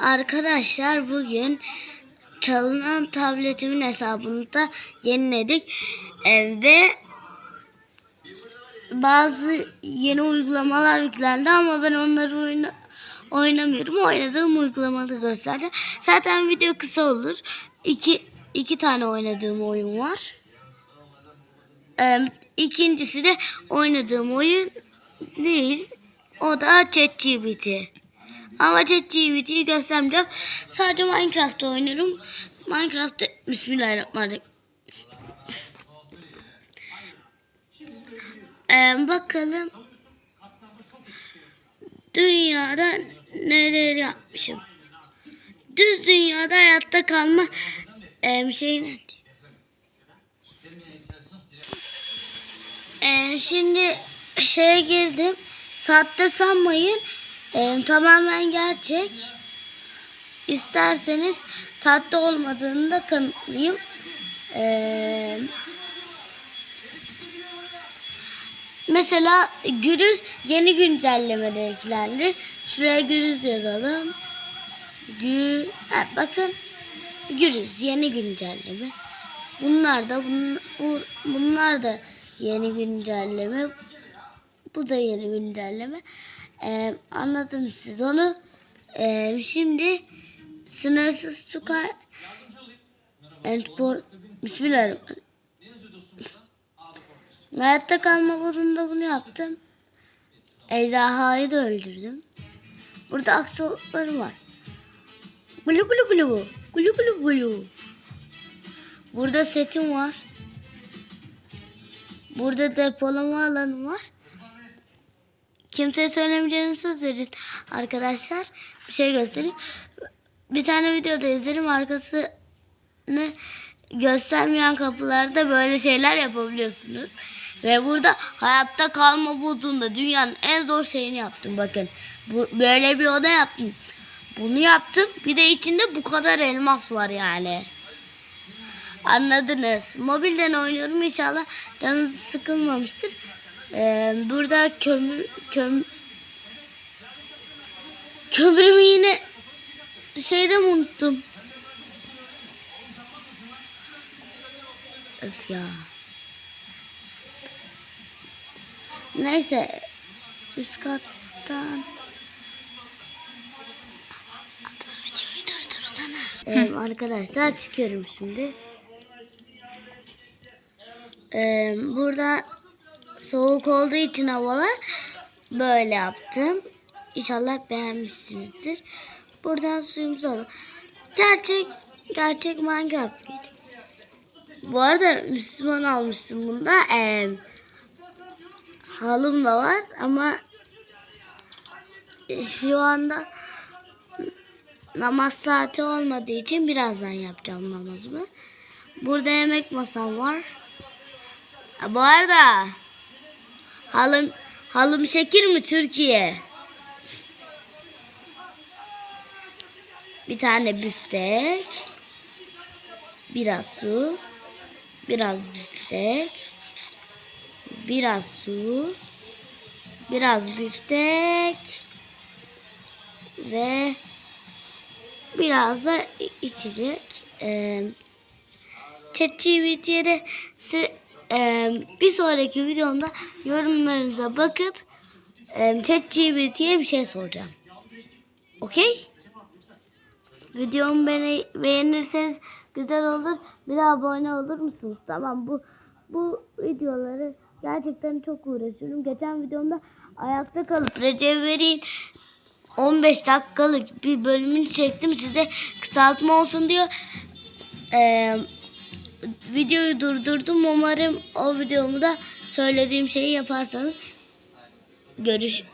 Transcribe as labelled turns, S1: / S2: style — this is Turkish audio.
S1: Arkadaşlar bugün çalınan tabletimin hesabını da yeniledik. Ee, ve bazı yeni uygulamalar yüklendi ama ben onları oyna oynamıyorum. Oynadığım uygulamaları gösterdi. Zaten video kısa olur. İki, iki tane oynadığım oyun var. Ee, ikincisi de oynadığım oyun değil. O da ChatGPT. Ama ChatGPT'yi göstermeyeceğim. Sadece Minecraft oynuyorum. Minecraft'ta Bismillahirrahmanirrahim. Ee, bakalım dünyada neler yapmışım. Düz dünyada hayatta kalma e, şeyin Ee, şimdi şeye girdim. Sahte sanmayın. Ee, tamamen gerçek. İsterseniz sahte olmadığını da kanıtlayayım. Ee, mesela Gürüz yeni güncellemede eklendi. Şuraya Gürüz yazalım. Gü ha, bakın Gürüz yeni güncelleme. Bunlar da bun, bu, bunlar da yeni güncelleme. Bu da yeni güncelleme. Ee, anladınız siz onu. Ee, şimdi sınırsız su kay... Endport... Bismillahirrahmanirrahim. Hayatta kalma modunda bunu yaptım. Ejderhayı da öldürdüm. Burada aksolotlarım var. Gulu gulu gulu. Gulu gulu gulu. Burada setim var. Burada depolama alanı var. Kimseye söylemeyeceğini söz verin arkadaşlar. Bir şey göstereyim. Bir tane videoda izlerim arkasını göstermeyen kapılarda böyle şeyler yapabiliyorsunuz. Ve burada hayatta kalma modunda dünyanın en zor şeyini yaptım bakın. Bu, böyle bir oda yaptım. Bunu yaptım. Bir de içinde bu kadar elmas var yani. Anladınız. Mobilden oynuyorum inşallah canınız sıkılmamıştır. Ee, burada kömür köm kömürümü yine şeyde mi unuttum? Öf ya. Neyse üst kattan. Ee, arkadaşlar çıkıyorum şimdi. Ee, burada soğuk olduğu için havalar böyle yaptım. İnşallah beğenmişsinizdir. Buradan suyumuzu alalım. Gerçek gerçek Minecraft gibi. Bu arada Müslüman almıştım bunda. Ee, halım da var ama şu anda namaz saati olmadığı için birazdan yapacağım namazımı. Burada yemek masam var. Bu arada halım halım şekil mi Türkiye? Bir tane büftek. Biraz su. Biraz büftek. Biraz su. Biraz büftek. Ve biraz da içecek. Ee, ChatGPT'ye de e, bir sonraki videomda yorumlarınıza bakıp e, ChatGPT'ye bir şey soracağım. Okey? Videomu beni beğenirseniz güzel olur. Bir daha abone olur musunuz? Tamam bu bu videoları gerçekten çok uğraşıyorum. Geçen videomda ayakta kalıp Recep İvedik'in 15 dakikalık bir bölümünü çektim. Size kısaltma olsun diyor. Ee, videoyu durdurdum. Umarım o videomu da söylediğim şeyi yaparsanız görüş